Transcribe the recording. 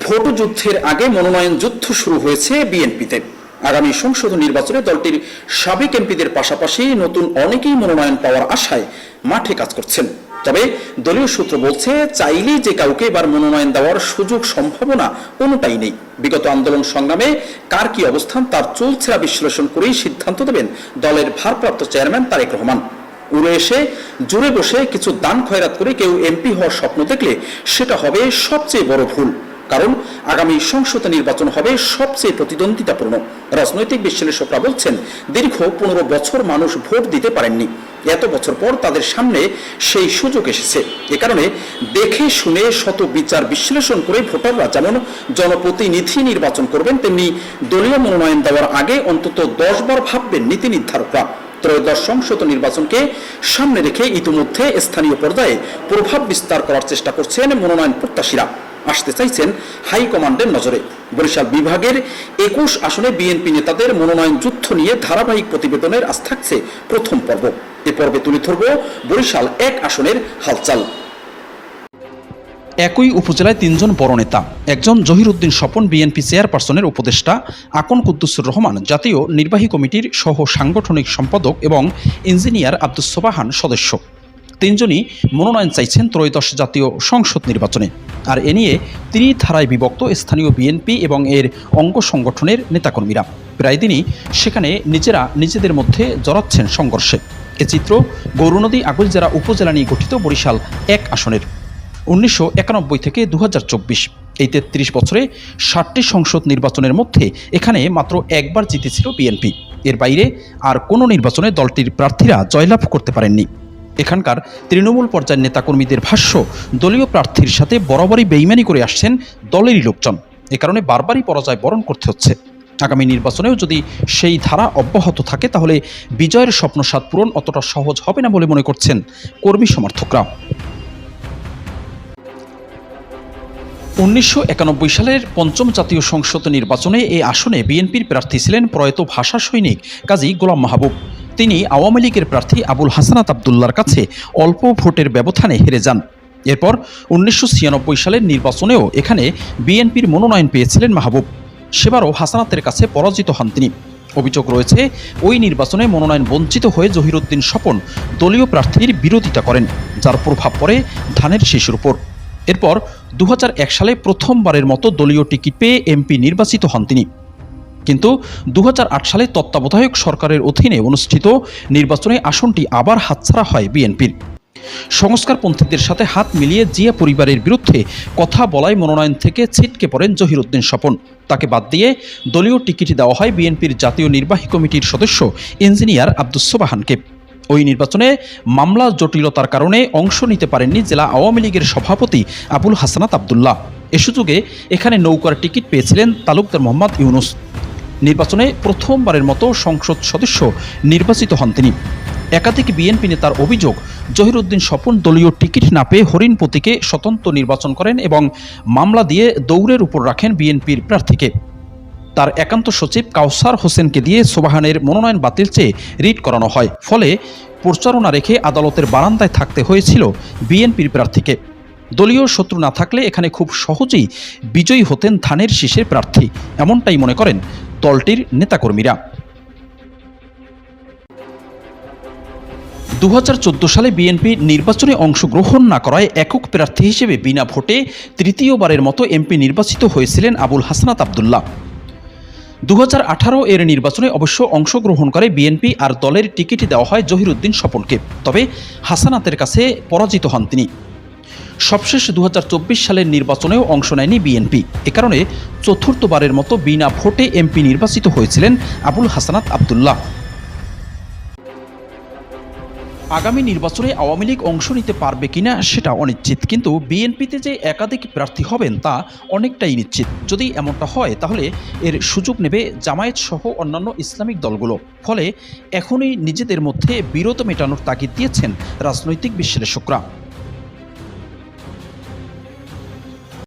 Vote যুদ্ধের আগে মনোনয়ন যুদ্ধ শুরু হয়েছে বিএনপিতে। আগামী সংসদ নির্বাচনে দলটির সাবেক এমপিদের পাশাপাশি নতুন অনেকেই মনোনয়ন পাওয়ার আশায় মাঠে কাজ করছেন। তবে দলীয় সূত্র বলছে, চাইলেই যে কাউকে এবার মনোনয়ন দেওয়ার সুযোগ সম্ভাবনা কোনোটাই নেই। বিগত আন্দোলন সংগ্রামে কার কি অবস্থান তার চুলছেরা বিশ্লেষণ করেই সিদ্ধান্ত দেবেন দলের ভারপ্রাপ্ত চেয়ারম্যান তারেক রহমান। উড়ে এসে, জুড়ে বসে কিছু দান খয়রাত করে কেউ এমপি হওয়ার স্বপ্ন দেখলে সেটা হবে সবচেয়ে বড় ভুল। কারণ আগামী সংসদ নির্বাচন হবে সবচেয়ে প্রতিদ্বন্দ্বিতাপূর্ণ। রাজনৈতিক বিশ্লেষকরা বলছেন, দীর্ঘ পনেরো বছর মানুষ ভোট দিতে পারেননি। এত বছর পর তাদের সামনে সেই সুযোগ এসেছে। এ কারণে দেখে শুনে শত বিচার বিশ্লেষণ করে ভোটাররা যেমন জনপ্রতিনিধি নির্বাচন করবেন, তেমনি দলীয় মনোনয়ন দেওয়ার আগে অন্তত দশ বার ভাববেন নীতি নির্ধারকরা। ত্রয়োদশ সংসদ নির্বাচনকে সামনে রেখে ইতিমধ্যে স্থানীয় পর্যায়ে প্রভাব বিস্তার করার চেষ্টা করছেন মনোনয়ন প্রত্যাশীরা। আসতে চাইছেন হাইকমান্ডের নজরে। বরিশাল বিভাগের একুশ আসনে বিএনপি নেতাদের মনোনয়ন যুদ্ধ নিয়ে ধারাবাহিক প্রতিবেদনের আজ থাকছে প্রথম পর্ব। এ পর্বে তুলে ধরব বরিশাল এক আসনের হালচাল। একই উপজেলায় তিনজন বড় নেতা, একজন জহিরুদ্দিন স্বপন বিএনপি চেয়ারপারসনের উপদেষ্টা আকন কুদ্দুসুর রহমান, জাতীয় নির্বাহী কমিটির সহ সাংগঠনিক সম্পাদক এবং ইঞ্জিনিয়ার আব্দুস সোবাহান সদস্য। তিনজনই মনোনয়ন চাইছেন ত্রয়োদশ জাতীয় সংসদ নির্বাচনে। আর এ নিয়ে তিনি ধারায় বিভক্ত স্থানীয় বিএনপি এবং এর অঙ্গ সংগঠনের নেতাকর্মীরা। প্রায় দিনই সেখানে নিজেরা নিজেদের মধ্যে জড়াচ্ছেন সংঘর্ষে। এ চিত্র গৌরনদী আগলজেরা উপজেলা নিয়ে গঠিত বরিশাল এক আসনের। উনিশশো একানব্বই থেকে দু হাজার চব্বিশ। এই তেত্রিশ বছরে ষাটটি সংসদ নির্বাচনের মধ্যে এখানে মাত্র একবার জিতেছিল বিএনপি। এর বাইরে আর কোনো নির্বাচনে দলটির প্রার্থীরা জয়লাভ করতে পারেননি। এখানকার তৃণমূল পর্যায়ের নেতাকর্মীদের ভাষ্য, দলীয় প্রার্থীর সাথে বরাবরই বেইমানি করে আসছেন দলেরই লোকজন। এ কারণে বারবারই পরাজয় বরণ করতে হচ্ছে। আগামী নির্বাচনেও যদি সেই ধারা অব্যাহত থাকে, তাহলে বিজয়ের স্বপ্নসাদ পূরণ অতটা সহজ হবে না বলে মনে করছেন কর্মী সমর্থকরা। উনিশশো একানব্বই সালের পঞ্চম জাতীয় সংসদ নির্বাচনে এই আসনে বিএনপির প্রার্থী ছিলেন প্রয়াত ভাষা সৈনিক কাজী গোলাম মাহবুব। তিনি আওয়ামী লীগের প্রার্থী আবুল হাসানাত আবদুল্লার কাছে অল্প ভোটের ব্যবধানে হেরে যান। এরপর উনিশশো ছিয়ানব্বই সালের নির্বাচনেও এখানে বিএনপির মনোনয়ন পেয়েছিলেন মাহবুব। সেবারও হাসানাতের কাছে পরাজিত হন তিনি। অভিযোগ রয়েছে, ওই নির্বাচনে মনোনয়ন বঞ্চিত হয়ে জহিরুদ্দিন স্বপন দলীয় প্রার্থীর বিরোধিতা করেন, যার প্রভাব পড়ে ধানের শিশুর উপর। এরপর দু হাজার এক সালে প্রথমবারের মতো দলীয় টিকিট পেয়ে এমপি নির্বাচিত হন তিনি। কিন্তু দু হাজার আট সালে তত্ত্বাবধায়ক সরকারের অধীনে অনুষ্ঠিত নির্বাচনে আসনটি আবার হাতছাড়া হয় বিএনপির। সংস্কারপন্থীদের সাথে হাত মিলিয়ে জিয়া পরিবারের বিরুদ্ধে কথা বলায় মনোনয়ন থেকে ছিটকে পড়েন জহিরুদ্দিন স্বপন। তাকে বাদ দিয়ে দলীয় টিকিট দেওয়া হয় বিএনপির জাতীয় নির্বাহী কমিটির সদস্য ইঞ্জিনিয়ার আব্দুস সোবাহানকে। ওই নির্বাচনে মামলা জটিলতার কারণে অংশ নিতে পারেননি জেলা আওয়ামী লীগের সভাপতি আবুল হাসানাত আবদুল্লাহ। এ সুযোগে এখানে নৌকার টিকিট পেয়েছিলেন তালুকদার মোহাম্মদ ইউনুস। নির্বাচনে প্রথমবারের মতো সংসদ সদস্য নির্বাচিত হন তিনি। একাধিক বিএনপি নেতার অভিযোগ, জহিরুদ্দিন স্বপন দলীয় টিকিট না পেয়ে হরিণ স্বতন্ত্র নির্বাচন করেন এবং মামলা দিয়ে দৌড়ের উপর রাখেন বিএনপির প্রার্থীকে। তার একান্ত সচিব কাউসার হোসেনকে দিয়ে সোবাহানের মনোনয়ন বাতিল চেয়ে রিট করানো হয়। ফলে প্রচারণা রেখে আদালতের বারান্দায় থাকতে হয়েছিল বিএনপির প্রার্থীকে। দলীয় শত্রু না থাকলে এখানে খুব সহজেই বিজয়ী হতেন ধানের শীষের প্রার্থী, এমনটাই মনে করেন দলটির নেতাকর্মীরা। দু হাজার চোদ্দ সালে বিএনপি নির্বাচনে অংশগ্রহণ না করায় একক প্রার্থী হিসেবে বিনা ভোটে তৃতীয়বারের মতো এমপি নির্বাচিত হয়েছিলেন আবুল হাসানাত আবদুল্লাহ। দু এর নির্বাচনে অবশ্য অংশগ্রহণ করে বিএনপি আর দলের টিকিট দেওয়া হয় জহিরুদ্দিন স্বপনকে, তবে হাসানাতের কাছে পরাজিত হন তিনি। সবশেষ দু হাজার চব্বিশ সালের নির্বাচনেও অংশ নেয়নি বিএনপি। এ কারণে চতুর্থবারের মতো বিনা ভোটে এমপি নির্বাচিত হয়েছিলেন আবুল হাসানাত আবদুল্লাহ। আগামী নির্বাচনে আওয়ামী লীগ অংশ নিতে পারবে কিনা সেটা অনিশ্চিত, কিন্তু বিএনপিতে যে একাধিক প্রার্থী হবেন তা অনেকটাই নিশ্চিত। যদি এমনটা হয়, তাহলে এর সুযোগ নেবে জামায়াত সহ অন্যান্য ইসলামিক দলগুলো। ফলে এখনই নিজেদের মধ্যে বিরত মেটানোর তাগিদ দিয়েছেন রাজনৈতিক বিশ্লেষকরা।